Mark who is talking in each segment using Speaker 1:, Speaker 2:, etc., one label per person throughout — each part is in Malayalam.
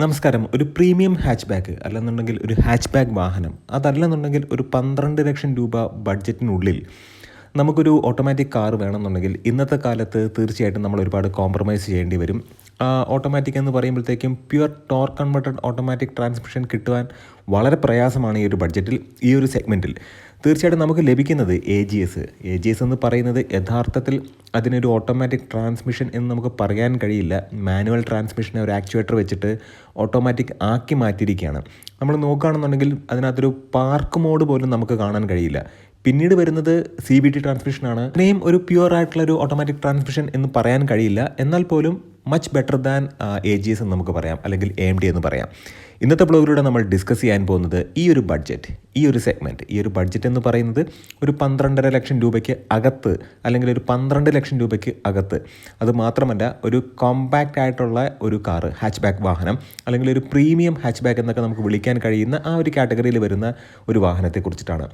Speaker 1: നമസ്കാരം. ഒരു പ്രീമിയം ഹാച്ച് ബാക്ക് അല്ലെന്നുണ്ടെങ്കിൽ ഒരു ഹാച്ച് ബാക്ക് വാഹനം അതല്ലെന്നുണ്ടെങ്കിൽ ഒരു പന്ത്രണ്ട് ലക്ഷം രൂപ ബഡ്ജറ്റിനുള്ളിൽ നമുക്കൊരു ഓട്ടോമാറ്റിക് കാർ വേണമെന്നുണ്ടെങ്കിൽ ഇന്നത്തെ കാലത്ത് തീർച്ചയായിട്ടും നമ്മൾ ഒരുപാട് കോംപ്രമൈസ് ചെയ്യേണ്ടി വരും. ഓട്ടോമാറ്റിക് എന്ന് പറയുമ്പോഴത്തേക്കും pure torque converted automatic transmission കിട്ടുവാൻ വളരെ പ്രയാസമാണ് ഈ ഒരു ബഡ്ജറ്റിൽ ഈ ഒരു സെഗ്മെന്റിൽ തീർച്ചയായിട്ടും നമുക്ക് ലഭിക്കുന്നത് A G S A G S എന്ന് പറയുന്നത് യഥാർത്ഥത്തിൽ അതിനൊരു ഓട്ടോമാറ്റിക് ട്രാൻസ്മിഷൻ എന്ന് നമുക്ക് പറയാൻ കഴിയില്ല. മാനുവൽ ട്രാൻസ്മിഷനെ ഒരു ആക്ച്വേറ്റർ വെച്ചിട്ട് ഓട്ടോമാറ്റിക് ആക്കി മാറ്റിയിരിക്കുകയാണ്. നമ്മൾ നോക്കുകയാണെന്നുണ്ടെങ്കിൽ അതിനകത്തൊരു പാർക്ക് മോഡ് പോലും നമുക്ക് കാണാൻ കഴിയില്ല. പിന്നീട് വരുന്നത് സി ബി ടി ട്രാൻസ്മിഷനാണ് ഇത്രയും ഒരു പ്യുവർ ആയിട്ടുള്ള ഒരു ഓട്ടോമാറ്റിക് ട്രാൻസ്മിഷൻ എന്ന് പറയാൻ കഴിയില്ല. എന്നാൽ പോലും much better than A G S എന്ന് നമുക്ക് പറയാം അല്ലെങ്കിൽ എ ഡി എന്ന് പറയാം. ഇന്നത്തെ ബ്ലോഗിലൂടെ നമ്മൾ ഡിസ്കസ് ചെയ്യാൻ പോകുന്നത് ഈ ഒരു ബഡ്ജറ്റ് ഈ ഒരു സെഗ്മെന്റ് ഈ ഒരു ബഡ്ജറ്റ് എന്ന് പറയുന്നത് ഒരു പന്ത്രണ്ടര ലക്ഷം രൂപയ്ക്ക് അകത്ത് അല്ലെങ്കിൽ ഒരു പന്ത്രണ്ട് ലക്ഷം രൂപയ്ക്ക് അകത്ത്. അത് മാത്രമല്ല ഒരു കോമ്പാക്റ്റ് ആയിട്ടുള്ള ഒരു കാറ് ഹാച്ച് ബാക്ക് വാഹനം അല്ലെങ്കിൽ ഒരു പ്രീമിയം ഹാച്ച് ബാക്ക് എന്നൊക്കെ നമുക്ക് വിളിക്കാൻ കഴിയുന്ന ആ ഒരു കാറ്റഗറിയിൽ വരുന്ന ഒരു വാഹനത്തെക്കുറിച്ചിട്ടാണ്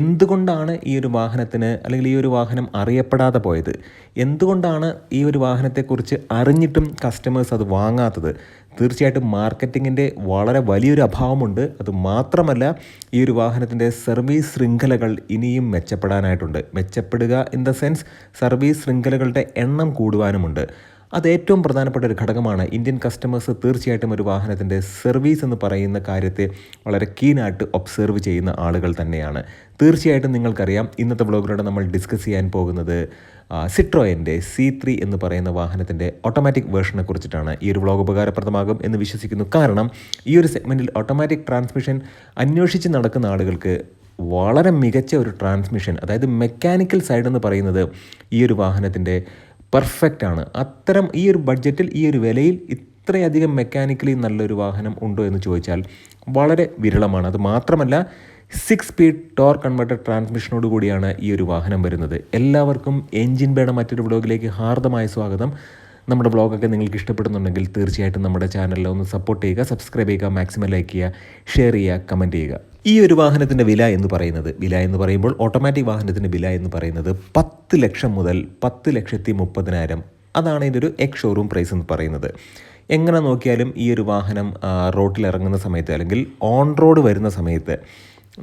Speaker 1: എന്തുകൊണ്ടാണ് ഈ ഒരു വാഹനത്തിന് അല്ലെങ്കിൽ ഈ ഒരു വാഹനം അറിയപ്പെടാതെ പോയത്? എന്തുകൊണ്ടാണ് ഈ ഒരു വാഹനത്തെക്കുറിച്ച് അറിഞ്ഞിട്ടും കസ്റ്റമേഴ്സ് അത് വാങ്ങാത്തത്. തീർച്ചയായിട്ടും മാർക്കറ്റിങ്ങിന്റെ വളരെ വലിയൊരു അഭാവമുണ്ട്. അത് മാത്രമല്ല ഈ ഒരു വാഹനത്തിന്റെ സർവീസ് ശൃംഖലകൾ ഇനിയും മെച്ചപ്പെടാനായിട്ടുണ്ട്. മെച്ചപ്പെടുക ഇൻ ദ സെൻസ് സർവീസ് ശൃംഖലകളുടെ എണ്ണം കൂടുവാനുമുണ്ട്. അത് ഏറ്റവും പ്രധാനപ്പെട്ട ഒരു ഘടകമാണ്. ഇന്ത്യൻ കസ്റ്റമേഴ്സ് തീർച്ചയായിട്ടും ഒരു വാഹനത്തിന്റെ സർവീസ് എന്ന് പറയുന്ന കാര്യത്തെ വളരെ കീനായിട്ട് ഒബ്സർവ് ചെയ്യുന്ന ആളുകൾ തന്നെയാണ്. തീർച്ചയായിട്ടും നിങ്ങൾക്കറിയാം ഇന്നത്തെ ബ്ലോഗിലൂടെ നമ്മൾ ഡിസ്കസ് ചെയ്യാൻ പോകുന്നത് സിട്രോയന്റെ സി ത്രീ എന്ന് പറയുന്ന വാഹനത്തിന്റെ ഓട്ടോമാറ്റിക് വേർഷനെ കുറിച്ചിട്ടാണ് ഈ ഒരു വ്ളോഗ് ഉപകാരപ്രദമാകും എന്ന് വിശ്വസിക്കുന്നു. കാരണം ഈ ഒരു സെഗ്മെന്റിൽ ഓട്ടോമാറ്റിക് ട്രാൻസ്മിഷൻ അന്വേഷിച്ച് നടക്കുന്ന ആളുകൾക്ക് വളരെ മികച്ച ഒരു ട്രാൻസ്മിഷൻ അതായത് മെക്കാനിക്കൽ സൈഡ് എന്ന് പറയുന്നത് ഈ ഒരു വാഹനത്തിന്റെ പെർഫെക്റ്റ് ആണ്. അത്തരം ഈ ഒരു ബഡ്ജറ്റിൽ ഈ ഒരു വിലയിൽ ഇത്രയധികം മെക്കാനിക്കലി നല്ലൊരു വാഹനം ഉണ്ടോ എന്ന് ചോദിച്ചാൽ വളരെ വിരളമാണ്. അത് മാത്രമല്ല സിക്സ് സ്പീഡ് ടോർ കൺവെർട്ടർ ട്രാൻസ്മിഷനോട് കൂടിയാണ് ഈ ഒരു വാഹനം വരുന്നത്. എല്ലാവർക്കും എഞ്ചിൻ വേണം മറ്റൊരു ബ്ലോഗിലേക്ക് ഹാർദമായ സ്വാഗതം. നമ്മുടെ ബ്ലോഗൊക്കെ നിങ്ങൾക്ക് ഇഷ്ടപ്പെടുന്നുണ്ടെങ്കിൽ തീർച്ചയായിട്ടും നമ്മുടെ ചാനലിൽ ഒന്ന് സപ്പോർട്ട് ചെയ്യുക സബ്സ്ക്രൈബ് ചെയ്യുക മാക്സിമം ലൈക്ക് ചെയ്യുക ഷെയർ ചെയ്യുക കമന്റ് ചെയ്യുക. ഈ ഒരു വാഹനത്തിന്റെ വില എന്ന് പറയുന്നത് വില എന്ന് പറയുമ്പോൾ ഓട്ടോമാറ്റിക് വാഹനത്തിന്റെ വില എന്ന് പറയുന്നത് പത്ത് ലക്ഷം മുതൽ പത്ത് ലക്ഷത്തി മുപ്പതിനായിരം. അതാണ് ഇതിന്റെ ഒരു എക്സ് ഷോറൂം പ്രൈസ് എന്ന് പറയുന്നത്. എങ്ങനെ നോക്കിയാലും ഈ ഒരു വാഹനം റോഡിൽ ഇറങ്ങുന്ന സമയത്ത് അല്ലെങ്കിൽ ഓൺ റോഡ് വരുന്ന സമയത്ത്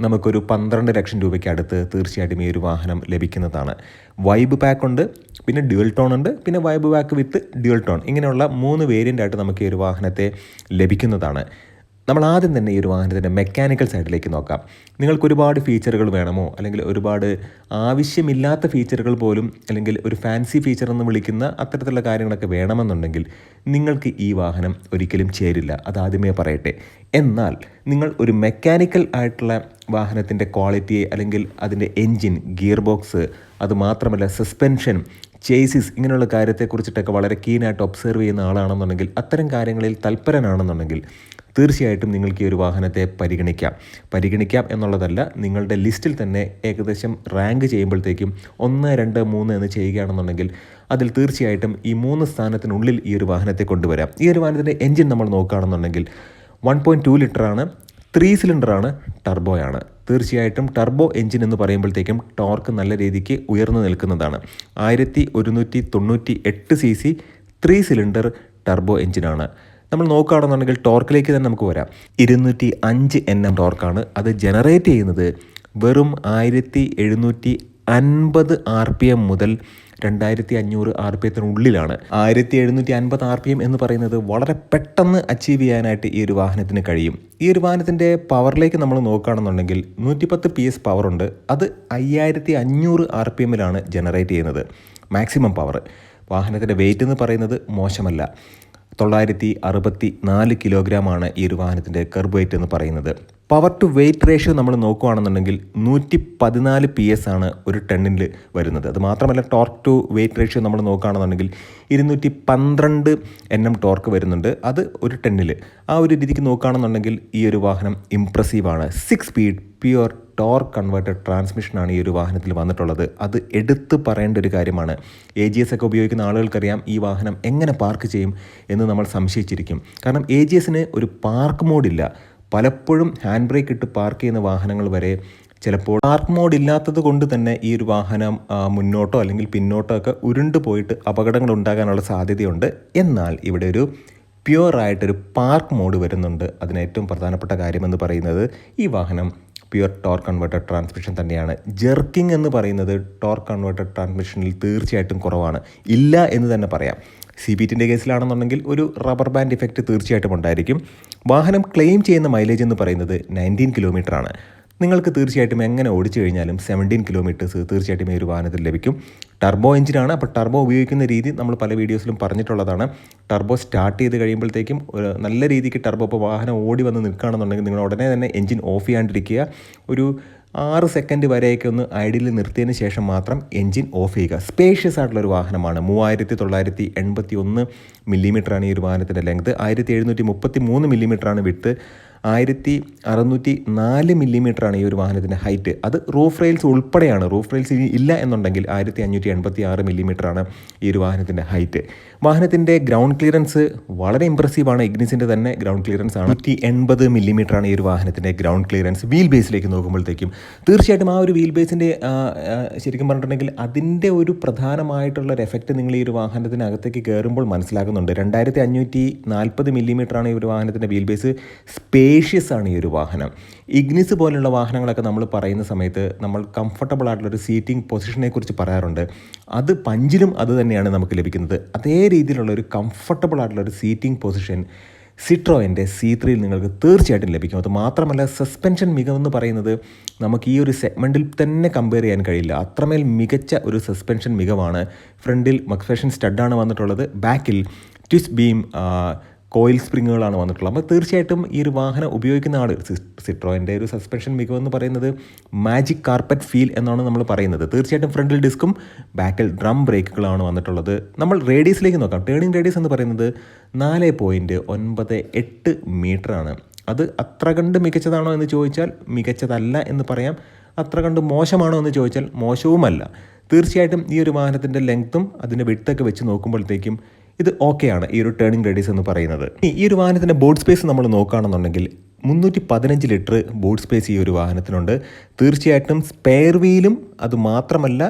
Speaker 1: നമുക്കൊരു പന്ത്രണ്ട് ലക്ഷം രൂപയ്ക്ക് അടുത്ത് തീർച്ചയായിട്ടും ഈ ഒരു വാഹനം ലഭിക്കുന്നതാണ്. വൈബ് പാക്ക് ഉണ്ട് പിന്നെ ഡ്യുവൽ ടോൺ ഉണ്ട് പിന്നെ vibe pack with dual tone ഇങ്ങനെയുള്ള മൂന്ന് വേരിയന്റ് ആയിട്ട് നമുക്ക് ഈ ഒരു വാഹനത്തെ ലഭിക്കുന്നതാണ്. നമ്മൾ ആദ്യം തന്നെ ഈ ഒരു വാഹനത്തിന്റെ മെക്കാനിക്കൽ സൈഡിലേക്ക് നോക്കാം. നിങ്ങൾക്ക് ഒരുപാട് ഫീച്ചറുകൾ വേണമോ? അല്ലെങ്കിൽ ഒരുപാട് ആവശ്യമില്ലാത്ത ഫീച്ചറുകൾ പോലും അല്ലെങ്കിൽ ഒരു ഫാൻസി ഫീച്ചർ എന്ന് വിളിക്കുന്ന അത്തരത്തിലുള്ള കാര്യങ്ങളൊക്കെ വേണമെന്നുണ്ടെങ്കിൽ നിങ്ങൾക്ക് ഈ വാഹനം ഒരിക്കലും ചേരില്ല. അതാദ്യമേ പറയട്ടെ. എന്നാൽ നിങ്ങൾ ഒരു മെക്കാനിക്കൽ ആയിട്ടുള്ള വാഹനത്തിന്റെ ക്വാളിറ്റിയെ അല്ലെങ്കിൽ അതിന്റെ എൻജിൻ ഗിയർ ബോക്സ് അതുമാത്രമല്ല സസ്പെൻഷൻ ചേസിസ് ഇങ്ങനെയുള്ള കാര്യത്തെക്കുറിച്ചിട്ടൊക്കെ വളരെ കീനായിട്ട് ഒബ്സർവ് ചെയ്യുന്ന ആളാണെന്നുണ്ടെങ്കിൽ അത്തരം കാര്യങ്ങളിൽ തൽപരനാണെന്നുണ്ടെങ്കിൽ തീർച്ചയായിട്ടും നിങ്ങൾക്ക് ഈ ഒരു വാഹനത്തെ പരിഗണിക്കാം. പരിഗണിക്കാം എന്നുള്ളതല്ല നിങ്ങളുടെ ലിസ്റ്റിൽ തന്നെ ഏകദേശം റാങ്ക് ചെയ്യുമ്പോഴത്തേക്കും ഒന്ന് രണ്ട് മൂന്ന് എന്ന് ചെയ്യുകയാണെന്നുണ്ടെങ്കിൽ അതിൽ തീർച്ചയായിട്ടും ഈ മൂന്ന് സ്ഥാനത്തിനുള്ളിൽ ഈ ഒരു വാഹനത്തെ കൊണ്ടുവരാം. ഈ ഒരു വാഹനത്തിന്റെ എൻജിൻ നമ്മൾ നോക്കുകയാണെന്നുണ്ടെങ്കിൽ വൺ പോയിന്റ് ടു ലിറ്ററാണ് ത്രീ സിലിണ്ടറാണ് ടർബോയാണ്. തീർച്ചയായിട്ടും ടർബോ എഞ്ചിൻ എന്ന് പറയുമ്പോഴത്തേക്കും ടോർക്ക് നല്ല രീതിക്ക് ഉയർന്നു നിൽക്കുന്നതാണ്. ആയിരത്തി ഒരുന്നൂറ്റി തൊണ്ണൂറ്റി എട്ട് C C three cylinder turbo എൻജിനാണ്. നമ്മൾ നോക്കുകയാണെന്നുണ്ടെങ്കിൽ ടോർക്കിലേക്ക് തന്നെ നമുക്ക് വരാം. ഇരുന്നൂറ്റി അഞ്ച് എൻ എം ടോർക്കാണ്. അത് ജനറേറ്റ് ചെയ്യുന്നത് വെറും ആയിരത്തി എഴുന്നൂറ്റി അൻപത് ആർ പി എം മുതൽ രണ്ടായിരത്തി അഞ്ഞൂറ് ആർ പി എത്തിനുള്ളിലാണ് ആയിരത്തി എഴുന്നൂറ്റി അൻപത് ആർ പി എം എന്ന് പറയുന്നത് വളരെ പെട്ടെന്ന് അച്ചീവ് ചെയ്യാനായിട്ട് ഈ ഒരു വാഹനത്തിന് കഴിയും. ഈ ഒരു വാഹനത്തിന്റെ പവറിലേക്ക് നമ്മൾ നോക്കുകയാണെന്നുണ്ടെങ്കിൽ നൂറ്റിപ്പത്ത് പി എസ് പവറുണ്ട് അത് അയ്യായിരത്തി അഞ്ഞൂറ് ആർ പി എമ്മിലാണ് ജനറേറ്റ് ചെയ്യുന്നത്. മാക്സിമം പവർ വാഹനത്തിന്റെ വെയിറ്റ് എന്ന് പറയുന്നത് മോശമല്ല. തൊള്ളായിരത്തി അറുപത്തി നാല് കിലോഗ്രാമാണ് ഈ ഒരു വാഹനത്തിന്റെ കർബ് വെയിറ്റ് എന്ന് പറയുന്നത്. പവർ ടു വെയിറ്റ് റേഷ്യോ നമ്മൾ നോക്കുകയാണെന്നുണ്ടെങ്കിൽ നൂറ്റി പതിനാല് പി എസ് ആണ് ഒരു ടണ്ണിൽ വരുന്നത്. അത് മാത്രമല്ല ടോർക്ക് ടു വെയിറ്റ് റേഷ്യോ നമ്മൾ നോക്കുകയാണെന്നുണ്ടെങ്കിൽ ഇരുന്നൂറ്റി പന്ത്രണ്ട് എൻ എം ടോർക്ക് വരുന്നുണ്ട്. അത് ഒരു ടണ്ണിൽ ആ ഒരു രീതിക്ക് നോക്കുകയാണെന്നുണ്ടെങ്കിൽ ഈ ഒരു വാഹനം ഇംപ്രസീവാണ് six speed pure torque converted ട്രാൻസ്മിഷനാണ് ഈ ഒരു വാഹനത്തിൽ വന്നിട്ടുള്ളത്. അത് എടുത്തു പറയേണ്ട ഒരു കാര്യമാണ്. എ ജി എസ് ഒക്കെ ഉപയോഗിക്കുന്ന ആളുകൾക്കറിയാം ഈ വാഹനം എങ്ങനെ പാർക്ക് ചെയ്യും എന്ന് നമ്മൾ സംശയിച്ചിരിക്കും. കാരണം എ ജി എസിന് ഒരു പാർക്ക് മോഡില്ല പലപ്പോഴും ഹാൻഡ് ബ്രേക്ക് ഇട്ട് പാർക്ക് ചെയ്യുന്ന വാഹനങ്ങൾ വരെ ചിലപ്പോൾ പാർക്ക് മോഡ് ഇല്ലാത്തത് കൊണ്ട് തന്നെ ഈ ഒരു വാഹനം മുന്നോട്ടോ അല്ലെങ്കിൽ പിന്നോട്ടോ ഒക്കെ ഉരുണ്ടു പോയിട്ട് അപകടങ്ങൾ ഉണ്ടാകാനുള്ള സാധ്യതയുണ്ട്. എന്നാൽ ഇവിടെ ഒരു പ്യുവറായിട്ടൊരു പാർക്ക് മോഡ് വരുന്നുണ്ട്. അതിന് ഏറ്റവും പ്രധാനപ്പെട്ട കാര്യമെന്ന് പറയുന്നത് ഈ വാഹനം പ്യുവർ ടോർക്ക് കൺവേർട്ടർ ട്രാൻസ്മിഷൻ തന്നെയാണ്. ജെർക്കിംഗ് എന്ന് പറയുന്നത് ടോർക്ക് കൺവേർട്ടർ ട്രാൻസ്മിഷനിൽ തീർച്ചയായിട്ടും കുറവാണ്. ഇല്ല എന്ന് തന്നെ പറയാം. സി ബി ടിന്റെ കേസിലാണെന്നുണ്ടെങ്കിൽ ഒരു റബ്ബർ ബാൻഡ് ഇഫക്റ്റ് തീർച്ചയായിട്ടും ഉണ്ടായിരിക്കും. വാഹനം ക്ലെയിം ചെയ്യുന്ന മൈലേജ് എന്ന് പറയുന്നത് നയന്റീൻ ആണ്. നിങ്ങൾക്ക് തീർച്ചയായിട്ടും എങ്ങനെ ഓടിച്ചു കഴിഞ്ഞാലും സെവന്റീൻ കിലോമീറ്റേഴ്സ് തീർച്ചയായിട്ടും ഈ ഒരു വാഹനത്തിൽ ലഭിക്കും. ടർബോ എഞ്ചിനാണ് അപ്പോൾ ടർബോ ഉപയോഗിക്കുന്ന രീതി നമ്മൾ പല വീഡിയോസിലും പറഞ്ഞിട്ടുള്ളതാണ്. ടർബോ സ്റ്റാർട്ട് ചെയ്ത് കഴിയുമ്പോഴത്തേക്കും ഒരു നല്ല രീതിക്ക് ടർബോ ഇപ്പോൾ വാഹനം ഓടി വന്ന് നിൽക്കുകയാണെന്നുണ്ടെങ്കിൽ നിങ്ങൾ ഉടനെ തന്നെ എഞ്ചിൻ ഓഫ് ചെയ്യാണ്ടിരിക്കുക. ഒരു ആറ് സെക്കൻഡ് വരെയൊക്കെ ഒന്ന് ഐഡിയിൽ നിർത്തിയതിന് ശേഷം മാത്രം എൻജിൻ ഓഫ് ചെയ്യുക. സ്പേഷ്യസ് ആയിട്ടുള്ള ഒരു വാഹനമാണ്. മൂവായിരത്തി തൊള്ളായിരത്തി എൺപത്തി ഒന്ന് മില്ലിമീറ്ററാണ് ഈ ഒരു വാഹനത്തിന്റെ ലെങ്ത് ആയിരത്തി എഴുന്നൂറ്റി മുപ്പത്തി മൂന്ന് മില്ലിമീറ്ററാണ് വിട്ട് ആയിരത്തി അറുന്നൂറ്റി നാല് മില്ലിമീറ്ററാണ് ഈ ഒരു വാഹനത്തിന്റെ ഹൈറ്റ്. അത് റൂഫ് റെയിൽസ് ഉൾപ്പെടെയാണ്. റൂഫ് റെയിൽസ് ഇല്ല എന്നുണ്ടെങ്കിൽ ആയിരത്തി അഞ്ഞൂറ്റി എൺപത്തി ആറ് മില്ലിമീറ്ററാണ് ഈ ഒരു വാഹനത്തിന്റെ ഹൈറ്റ്. വാഹനത്തിന്റെ ഗ്രൗണ്ട് ക്ലിയറൻസ് വളരെ ഇമ്പ്രസീവാണ് ഇഗ്നിസിന്റെ തന്നെ ഗ്രൗണ്ട് ക്ലിയറൻസ് ആണ്. നൂറ്റി എൺപത് മില്ലിമീറ്ററാണ് ഈ ഒരു വാഹനത്തിന്റെ ഗ്രൗണ്ട് ക്ലിയറൻസ് വീൽ ബേസിലേക്ക് നോക്കുമ്പോഴത്തേക്കും തീർച്ചയായിട്ടും ആ ഒരു വീൽ ബേസിന്റെ ശരിക്കും പറഞ്ഞിട്ടുണ്ടെങ്കിൽ അതിന്റെ ഒരു പ്രധാനമായിട്ടുള്ള ഒരു എഫക്റ്റ് നിങ്ങൾ ഈ ഒരു വാഹനത്തിനകത്തേക്ക് കയറുമ്പോൾ മനസ്സിലാക്കുന്നുണ്ട്. രണ്ടായിരത്തി അഞ്ഞൂറ്റി നാൽപ്പത് മില്ലിമീറ്ററാണ് ഈ ഒരു വാഹനത്തിന്റെ വീൽ ബേസ് സ്പേഷ്യസ് ആണ് ഈ ഒരു വാഹനം. ഇഗ്നിസ് പോലുള്ള വാഹനങ്ങളൊക്കെ നമ്മൾ പറയുന്ന സമയത്ത് നമ്മൾ കംഫർട്ടബിൾ ആയിട്ടുള്ള ഒരു സീറ്റിംഗ് പൊസിഷനെ കുറിച്ച് പറയാറുണ്ട്. അത് പഞ്ചിലും അത് തന്നെയാണ് നമുക്ക് ലഭിക്കുന്നത്. അതേ രീതിയിലുള്ള ഒരു കംഫർട്ടബിൾ ആയിട്ടുള്ള ഒരു സീറ്റിംഗ് പൊസിഷൻ സിട്രോയിന്റെ സി ത്രീയിൽ നിങ്ങൾക്ക് തീർച്ചയായിട്ടും ലഭിക്കും. അത് മാത്രമല്ല സസ്പെൻഷൻ മികവെന്ന് പറയുന്നത് നമുക്ക് ഈ ഒരു സെഗ്മെന്റിൽ തന്നെ കമ്പയർ ചെയ്യാൻ കഴിയില്ല. അത്രമേൽ മികച്ച ഒരു സസ്പെൻഷൻ മികവാണ്. ഫ്രണ്ടിൽ മക്സേഷൻ സ്റ്റഡാണ് വന്നിട്ടുള്ളത്. ബാക്കിൽ ട്വിസ് ബീം കോയിൽ സ്പ്രിങ്ങുകളാണ് വന്നിട്ടുള്ളത്. അപ്പോൾ തീർച്ചയായിട്ടും ഈ ഒരു വാഹനം ഉപയോഗിക്കുന്ന ആൾ സിട്രോയിന്റെ ഒരു സസ്പെൻഷൻ മികവെന്ന് പറയുന്നത് മാജിക് കാർപ്പറ്റ് ഫീൽ എന്നാണ് നമ്മൾ പറയുന്നത്. തീർച്ചയായിട്ടും ഫ്രണ്ടിൽ ഡിസ്കും ബാക്കിൽ ഡ്രം ബ്രേക്കുകളാണ് വന്നിട്ടുള്ളത്. നമ്മൾ റേഡിയസിലേക്ക് നോക്കാം. ടേണിംഗ് റേഡിയസ് എന്ന് പറയുന്നത് നാല് പോയിന്റ് ഒൻപത് എട്ട് മീറ്ററാണ് അത് അത്ര കണ്ട് മികച്ചതാണോ എന്ന് ചോദിച്ചാൽ മികച്ചതല്ല എന്ന് പറയാം. അത്ര കണ്ട് മോശമാണോ എന്ന് ചോദിച്ചാൽ മോശവുമല്ല. തീർച്ചയായിട്ടും ഈ ഒരു വാഹനത്തിന്റെ ലെങ്ത്തും അതിന്റെ വിട്ടൊക്കെ വെച്ച് നോക്കുമ്പോഴത്തേക്കും ഇത് ഓക്കെയാണ് ഈ ഒരു ടേണിംഗ് റേഡിയസ് എന്ന് പറയുന്നത്. ഈ ഒരു വാഹനത്തിന്റെ ബോർഡ് സ്പേസ് നമ്മൾ നോക്കുകയാണെന്നുണ്ടെങ്കിൽ മുന്നൂറ്റി പതിനഞ്ച് ലിറ്റർ ബോർഡ് സ്പേസ് ഈ ഒരു വാഹനത്തിനുണ്ട്. തീർച്ചയായിട്ടും സ്പെയർ വീലും അത് മാത്രമല്ല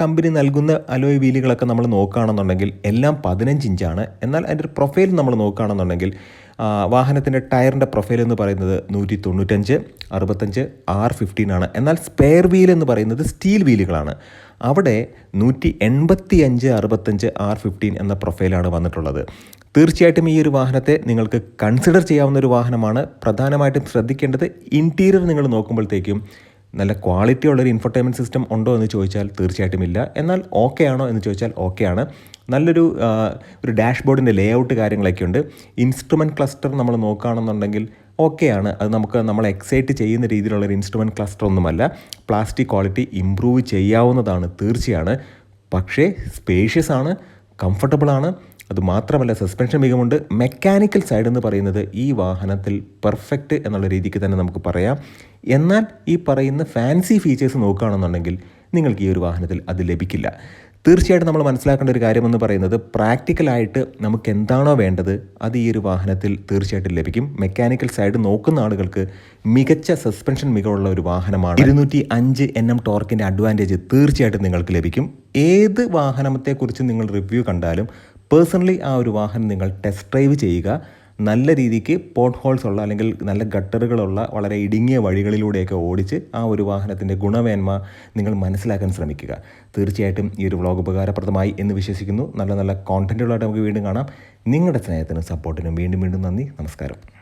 Speaker 1: കമ്പനി നൽകുന്ന അലോയ് വീലുകളൊക്കെ നമ്മൾ നോക്കുകയാണെന്നുണ്ടെങ്കിൽ എല്ലാം പതിനഞ്ച് ഇഞ്ചാണ്. എന്നാൽ അതിന്റെ പ്രൊഫൈൽ നമ്മൾ നോക്കുകയാണെന്നുണ്ടെങ്കിൽ വാഹനത്തിന്റെ ടയറിന്റെ പ്രൊഫൈൽ എന്ന് പറയുന്നത് നൂറ്റി തൊണ്ണൂറ്റഞ്ച് അറുപത്തഞ്ച് ആർ ഫിഫ്റ്റീൻ ആണ്. എന്നാൽ സ്പെയർ വീൽ എന്ന് പറയുന്നത് സ്റ്റീൽ വീലുകളാണ് അവിടെ നൂറ്റി എൺപത്തി അഞ്ച് അറുപത്തഞ്ച് ആർ ഫിഫ്റ്റീൻ എന്ന പ്രൊഫൈലാണ് വന്നിട്ടുള്ളത്. തീർച്ചയായിട്ടും ഈ ഒരു വാഹനത്തെ നിങ്ങൾക്ക് കൺസിഡർ ചെയ്യാവുന്ന ഒരു വാഹനമാണ്. പ്രധാനമായിട്ടും ശ്രദ്ധിക്കേണ്ടത് ഇന്റീരിയർ നിങ്ങൾ നോക്കുമ്പോഴത്തേക്കും നല്ല ക്വാളിറ്റി ഉള്ളൊരു ഇൻഫർടൈൻമെന്റ് സിസ്റ്റം ഉണ്ടോ എന്ന് ചോദിച്ചാൽ തീർച്ചയായിട്ടും ഇല്ല. എന്നാൽ ഓക്കെ ആണോ എന്ന് ചോദിച്ചാൽ ഓക്കെ ആണ്. നല്ലൊരു ഒരു ഡാഷ്ബോർഡിന്റെ ലേ ഔട്ട് കാര്യങ്ങളൊക്കെ ഉണ്ട്. ഇൻസ്ട്രുമെന്റ് ക്ലസ്റ്റർ നമ്മൾ നോക്കുകയാണെന്നുണ്ടെങ്കിൽ ഓക്കെയാണ് അത് നമുക്ക് നമ്മളെ എക്സൈറ്റ് ചെയ്യുന്ന രീതിയിലുള്ള ഒരു ഇൻസ്ട്രുമെന്റ് ക്ലസ്റ്റർ ഒന്നുമല്ല. പ്ലാസ്റ്റിക് ക്വാളിറ്റി ഇമ്പ്രൂവ് ചെയ്യാവുന്നതാണ് തീർച്ചയാണ്. പക്ഷേ സ്പേഷ്യസ് ആണ് കംഫർട്ടബിൾ ആണ് അത് മാത്രമല്ല സസ്പെൻഷൻ മികവുണ്ട്. മെക്കാനിക്കൽ സൈഡ് എന്ന് പറയുന്നത് ഈ വാഹനത്തിൽ പെർഫെക്റ്റ് എന്നുള്ള രീതിക്ക് തന്നെ നമുക്ക് പറയാം. എന്നാൽ ഈ പറയുന്ന ഫാൻസി ഫീച്ചേഴ്സ് നോക്കുകയാണെന്നുണ്ടെങ്കിൽ നിങ്ങൾക്ക് ഈ ഒരു വാഹനത്തിൽ അത് ലഭിക്കില്ല. തീർച്ചയായിട്ടും നമ്മൾ മനസ്സിലാക്കേണ്ട ഒരു കാര്യമെന്ന് പറയുന്നത് പ്രാക്ടിക്കലായിട്ട് നമുക്ക് എന്താണോ വേണ്ടത് അത് ഈ ഒരു വാഹനത്തിൽ തീർച്ചയായിട്ടും ലഭിക്കും. മെക്കാനിക്കൽ സൈഡ് നോക്കുന്ന ആളുകൾക്ക് മികച്ച സസ്പെൻഷൻ മികവുള്ള ഒരു വാഹനമാണ്. ഇരുന്നൂറ്റി അഞ്ച് എൻ എം ടോർക്കിന്റെ അഡ്വാന്റേജ് തീർച്ചയായിട്ടും നിങ്ങൾക്ക് ലഭിക്കും. ഏത് വാഹനത്തെക്കുറിച്ച് നിങ്ങൾ റിവ്യൂ കണ്ടാലും പേഴ്സണലി ആ ഒരു വാഹനം നിങ്ങൾ ടെസ്റ്റ് ഡ്രൈവ് ചെയ്യുക. നല്ല രീതിക്ക് പോട്ട് ഹോൾസ് ഉള്ള അല്ലെങ്കിൽ നല്ല ഗട്ടറുകളുള്ള വളരെ ഇടുങ്ങിയ വഴികളിലൂടെയൊക്കെ ഓടിച്ച് ആ ഒരു വാഹനത്തിന്റെ ഗുണമേന്മ നിങ്ങൾ മനസ്സിലാക്കാൻ ശ്രമിക്കുക. തീർച്ചയായിട്ടും ഈ ഒരു വ്ളോഗ് ഉപകാരപ്രദമായി എന്ന് വിശ്വസിക്കുന്നു. നല്ല നല്ല കോണ്ടന്റുകളായിട്ട് നമുക്ക് വീണ്ടും കാണാം. നിങ്ങളുടെ സ്നേഹത്തിനും സപ്പോർട്ടിനും വീണ്ടും വീണ്ടും നന്ദി. നമസ്കാരം.